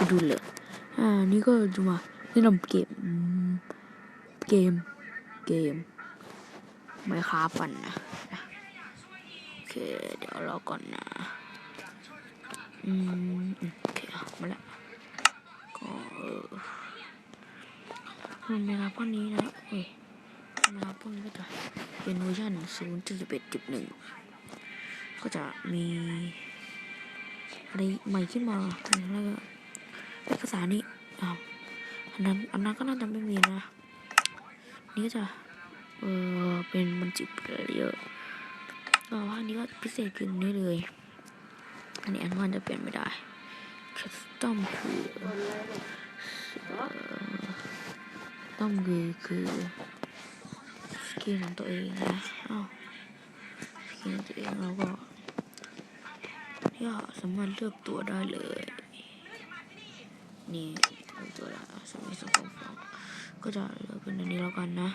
ไปดูเลยอ่า นี่ก็จะมาแนะนำเกม เกม เกม ไม่ค้าปันนะ โอเค เดี๋ยวรอก่อนนะ อืม โอเค มาล้วก็เออมันเวลาพวกนี้นะเฮ้ยเวลาพวกนี้ก็จะเป็นเวอร์ชัน0.11.1 ก็จะมีอะไรใหม่ขึ้นมาแล้วก็ เป็นภาษานี้อ้าวอันนั้นอันนั้นก็น่าจะไม่มีนะ นี่ก็จะ เออเป็นมันจิบเยอะก็ว่าอันนี้ก็พิเศษขึ้นนี้เลย อันนี้อันมันจะเปลี่ยนไม่ได้คัสตอมคือต้อมคือคือสกินของตัวเองนะอ้าวสกินตัวเองแล้วก็เนี่ยสามารถเลือกตัวได้เลย นี่เอกตัวละสองสองสองก็จะเลือกเป็นอันนี้แล้วกันนะ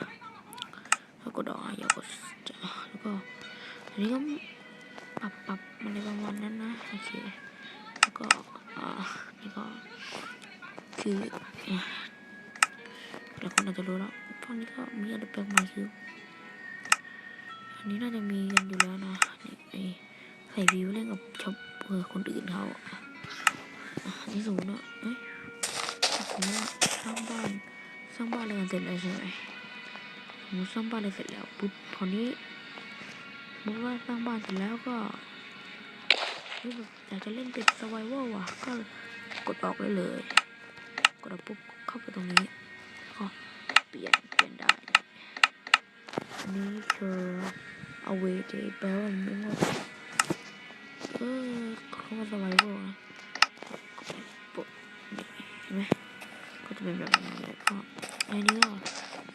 แล้วก็ดอกอย่ากดแล้วก็อันนี้ก็ปรับปรับอะไรประมาณนั้นนะโอเคแล้วก็อ่านี่ก็คืออะแล้วคนอาจจะรู้แล้วพวกนี้ก็มีอะไรแปลกใหม่คืออันนี้น่าจะมีกันอยู่แล้วนะนี่ไอใส่วิวเล่นกับชอบเออคนอื่นเขาอันนี้สูงนะเอ้ย สร้างบ้านอะไรกันเสร็จแล้วใช่ไหมสมสร้างบ้านอะไรเสร็จแล้วปุ๊บพอนี้มมติว่าสร้างบ้านเสร็จแล้วก็เฮ้แบบอยากจะเล่นเป็นสไวเวอร์ว่ะก็กดออกได้เลย กดออกปุ๊บเข้าไปตรงนี้ก็เปลี่ยนเปลี่ยนได้อันนี้คือเอาเวทแปลว่ามันไม่ว่าเออเขามาสไวเวอร์นะปุ๊บนี่เห็นไหม เป็นแบบนี้เลยก็อันนี้ก็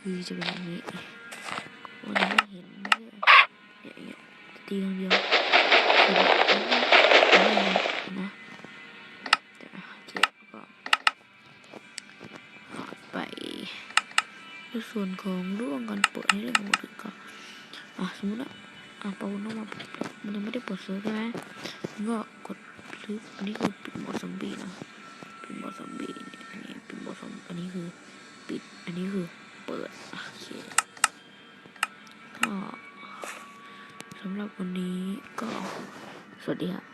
คือจะเป็นแบบนี้วันนี้เห็นเนี่ยเนี่ยตีอย่างเดียวคือแบบนะแต่เจ็บก็ไปในส่วนของร่วงกันเปิดให้เล่นกันหมดเลยก็อะสมมติว่าอะปาวนอกมามันยังไม่ได้เปิดเซิร์ฟใช่ไหมก็กดซื้ออันนี้คือปิดหมดซอมบี้นะปิดหมดซอมบี้ อันนี้คือปิด อันนี้คือเปิด โอเค ก็สำหรับวันนี้ก็สวัสดีครับ